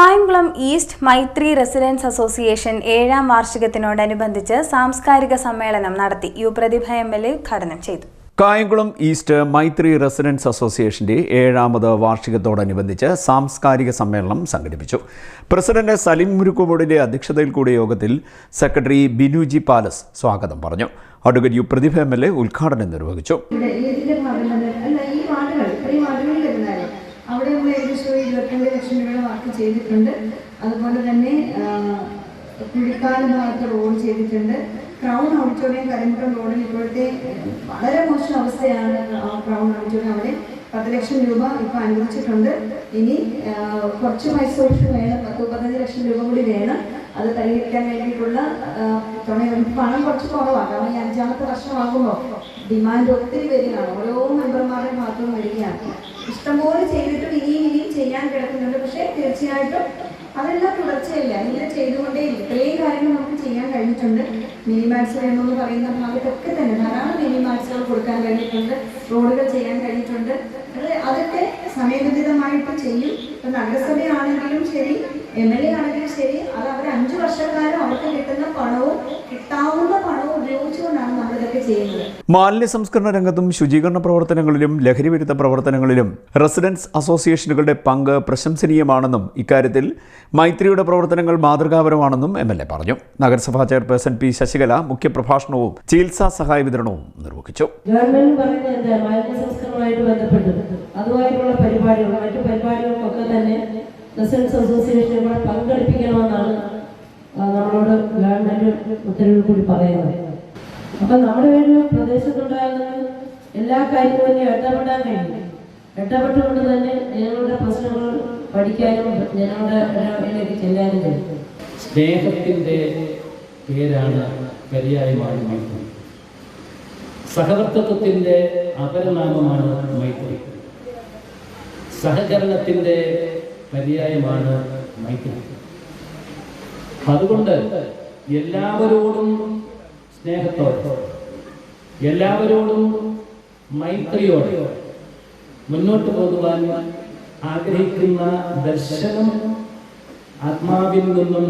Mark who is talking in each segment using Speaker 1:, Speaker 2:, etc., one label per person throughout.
Speaker 1: Kayamkulam east Maithri residence association ഏഴാം വാർഷികത്തിനോടനുബന്ധിച്ച് സാംസ്കാരിക സമ്മേളനം നടത്തി U Prathibha M L A ഉദ്ഘാടനം ചെയ്തു.
Speaker 2: കായംകുളം ഈസ്റ്റ് മൈത്രി റെസിഡൻസ് അസോസിയേഷന്റെ ഏഴാമത് വാർഷികത്തോടനുബന്ധിച്ച് സാംസ്കാരിക സമ്മേളനം സംഘടിപ്പിച്ചു. പ്രസിഡന്റ് സലിം മുരുക്കുമോടിന്റെ അധ്യക്ഷതയിൽ കൂടിയ യോഗത്തിൽ സെക്രട്ടറി ബിനുജി പാലസ് സ്വാഗതം പറഞ്ഞു. Advocate U Prathibha M L A ഉദ്ഘാടനം നിർവഹിച്ചു.
Speaker 3: ചെയ്തിട്ടുണ്ട്. അതുപോലെ തന്നെ പുഴിക്കാല ഭാഗത്ത് റോഡ് ചെയ്തിട്ടുണ്ട്. ക്രൗൺ ഓഡിറ്റോറിയം കരിമുട്ടം റോഡിൽ ഇപ്പോഴത്തെ വളരെ മോശം അവസ്ഥയാണ് ക്രൗൺ ഓഡിറ്റോറിയം അവിടെ പത്ത് ലക്ഷം രൂപ ഇപ്പൊ അനുവദിച്ചിട്ടുണ്ട്. ഇനി കുറച്ച് പൈസ വേണം പത്ത് മുപ്പത്തഞ്ച് ലക്ഷം രൂപ കൂടി വേണം. അത് പരിഹരിക്കാൻ വേണ്ടിയിട്ടുള്ള തുണ പണം കുറച്ച് കുറവാണ് കാരണം ഈ അഞ്ചാമത്തെ വർഷമാകുമ്പോൾ ഡിമാൻഡ് ഒത്തിരി വരികയാണ്. ഓരോ മെമ്പർമാരുടെ മാത്രം വരികയാണ്. ഇഷ്ടംപോലെ ചെയ്ത് ചെയ്യാൻ കിടക്കുന്നുണ്ട്. പക്ഷേ തീർച്ചയായിട്ടും അതെല്ലാം തുടർച്ചയല്ല. ഇങ്ങനെ ചെയ്തുകൊണ്ടേ ഇത്രയും കാര്യങ്ങൾ നമുക്ക് ചെയ്യാൻ കഴിഞ്ഞിട്ടുണ്ട്. മിനി മാക്സ് എന്ന് പറയുന്ന ഭാഗത്തൊക്കെ തന്നെ ധാരാളം മിനി മാക്സുകൾ കൊടുക്കാൻ കഴിഞ്ഞിട്ടുണ്ട്. റോഡുകൾ ചെയ്യാൻ കഴിഞ്ഞിട്ടുണ്ട്. അത് അതൊക്കെ സമയബന്ധിതമായിട്ട് ചെയ്യും. ഇപ്പൊ നഗരസഭയാണെങ്കിലും ശരി എം എൽ എ ആണെങ്കിലും ശരി അത് അവർ വർഷക്കാലം അവർക്ക് കിട്ടുന്ന പണവും കിട്ടാവുന്ന പണവും ഉപയോഗിച്ചുകൊണ്ടാണ് നമ്മളിതൊക്കെ ചെയ്യുന്നത്.
Speaker 2: മാലിന്യ സംസ്കരണ രംഗത്തും ശുചീകരണ പ്രവർത്തനങ്ങളിലും ലഹരി വിരുദ്ധ പ്രവർത്തനങ്ങളിലും റെസിഡൻസ് അസോസിയേഷനുകളുടെ പങ്ക് പ്രശംസനീയമാണെന്നും ഇക്കാര്യത്തിൽ മൈത്രിയുടെ പ്രവർത്തനങ്ങൾ മാതൃകാപരമാണെന്നും എം എൽ എ പറഞ്ഞു. നഗരസഭാ ചെയർപേഴ്സൺ പി ശശികല മുഖ്യപ്രഭാഷണവും ചികിത്സാ സഹായ വിതരണവും നിർവഹിച്ചു.
Speaker 4: ഗവൺമെന്റ് പറയുന്നത് എന്താ? മാലിന്യ സംസ്കരണവുമായിട്ട് ബന്ധപ്പെട്ട് അതുമായിട്ടുള്ള പരിപാടികൾ മറ്റു പരിപാടികൾക്കൊക്കെ തന്നെ റെസിഡൻസ് അസോസിയേഷനുകൾ പങ്കെടുപ്പിക്കണമെന്നാണ് നമ്മളോട് ഗവൺമെന്റ് ഉത്തരവ് കൂടി പറയുന്നത് അപ്പൊ നമ്മുടെ ഒരു പ്രദേശത്തുണ്ടാകുന്ന എല്ലാ കാര്യങ്ങളിലും ഇടപെടാൻ കഴിയും. ഇടപെട്ടുകൊണ്ട് തന്നെ ഞങ്ങളുടെ പ്രശ്നങ്ങൾ പഠിക്കാനും ഞങ്ങളുടെ ഇടപെടലിലേക്ക് ചെല്ലാനും കഴിയും.
Speaker 5: സ്നേഹത്തിന്റെ പേരാണ് പര്യായമാണ് മൈത്രി. സഹവർത്തത്വത്തിന്റെ അപരനാമമാണ് മൈത്രി. സഹകരണത്തിന്റെ പര്യായമാണ് മൈത്രി. അതുകൊണ്ട് എല്ലാവരോടും സ്നേഹത്തോടെ എല്ലാവരോടും മൈത്രിയോടെ മുന്നോട്ട് പോകുവാൻ ആഗ്രഹിക്കുന്ന ദർശനം ആത്മാവിൽ നിന്നും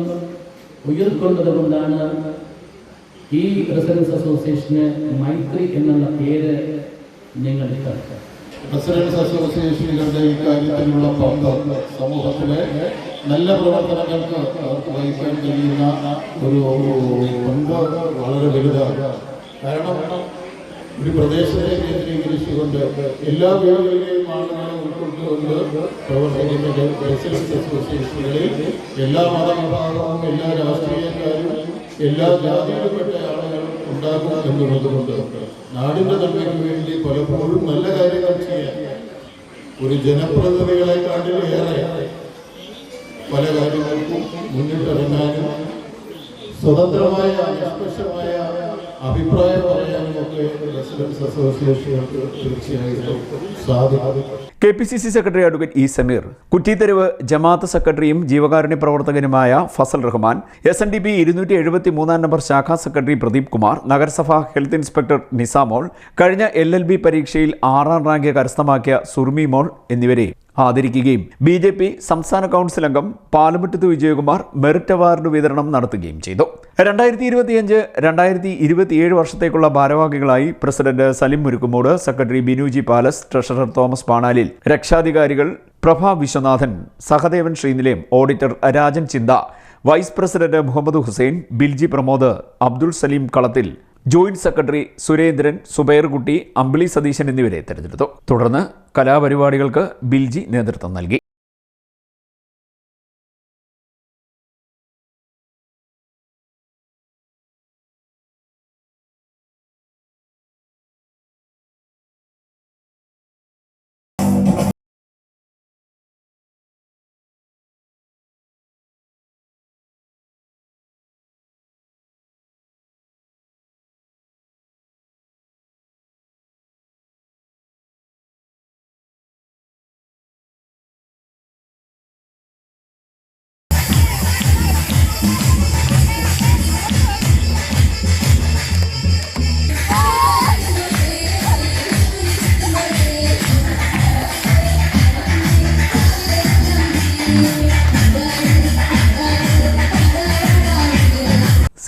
Speaker 5: ഉയർക്കൊണ്ടത് കൊണ്ടാണ് ഈ റെസിഡൻസ് അസോസിയേഷന് മൈത്രി എന്നുള്ള പേര് ഇട്ടത്
Speaker 6: റെസിഡൻസ് അസോസിയേഷനുകളുടെ കാര്യത്തിലുള്ള പങ്ക് സമൂഹത്തിലെ നല്ല പ്രവർത്തനങ്ങൾക്ക് അവർക്ക് വഹിക്കാൻ കഴിയുന്ന ഒരു പങ്ക് വളരെ വലുതാണ്. കാരണം ഒരു പ്രദേശത്തെ കേന്ദ്രീകരിച്ചുകൊണ്ട് എല്ലാ വീടുകളിലെയും ആളുകളെ ഉൾക്കൊണ്ടുകൊണ്ട് പ്രവർത്തിക്കുന്നത് അസോസിയേഷനുകളിൽ എല്ലാ മതവിഭാഗവും എല്ലാ രാഷ്ട്രീയക്കാരും എല്ലാ ജാതിയിലുംപ്പെട്ട ആളുകളും ഉണ്ടാകും എന്നുള്ളതുകൊണ്ട് നാടിന്റെ നന്മയ്ക്ക് വേണ്ടി പലപ്പോഴും നല്ല കാര്യങ്ങൾ ചെയ്യാൻ ഒരു ജനപ്രതിനിധികളെക്കാട്ടിലേറെ പല കാര്യങ്ങൾക്കും മുന്നിട്ടിറങ്ങാനും സ്വതന്ത്രമായ നിഷ്പക്ഷമായ അഭിപ്രായം പറയാനും ഒക്കെ റെസിഡൻസ് അസോസിയേഷനുകൾക്ക് തീർച്ചയായിട്ടും സാധിക്കും.
Speaker 2: K P C C secretary advocate E Sameer Kuttitheruvu ജമാഅത്ത് സെക്രട്ടറിയും ജീവകാരുണ്യ പ്രവർത്തകനുമായ Fazal Rahman S N D P ഇരുന്നൂറ്റി എഴുപത്തി മൂന്നാം നമ്പർ ശാഖാ സെക്രട്ടറി പ്രദീപ് കുമാർ നഗരസഭാ ഹെൽത്ത് ഇൻസ്പെക്ടർ നിസാമോൾ കഴിഞ്ഞ എൽ എൽ ബി പരീക്ഷയിൽ ആറാം റാങ്ക് കരസ്ഥമാക്കിയ സുർമി മോൾ എന്നിവരെ ആദരിക്കുകയും ബി ജെ പി സംസ്ഥാന കൗൺസിൽ അംഗം പാലമുറ്റത്ത് വിജയകുമാർ മെറിറ്റ് അവാർഡ് വിതരണം നടത്തുകയും ചെയ്തു. രണ്ടായിരത്തി ഇരുപത്തിയഞ്ച് രണ്ടായിരത്തി ഇരുപത്തിയേഴ് വർഷത്തേക്കുള്ള ഭാരവാഹികളായി president Salim Murukkumodu secretary Binuji palace treasurer Thomas Panalil രക്ഷാധികാരികൾ Prabha Viswanathan Sahadevan Sreenilayam auditor Rajan Chintha vice president Muhammad Hussain Bilji Pramod Abdul Salim Kalathil joint secretary Surendran Subairkutty Ambili Satheesan എന്നിവരെ തെരഞ്ഞെടുത്തു. തുടർന്ന് കലാപരിപാടികൾക്ക് ബിൽജി നേതൃത്വം നൽകി.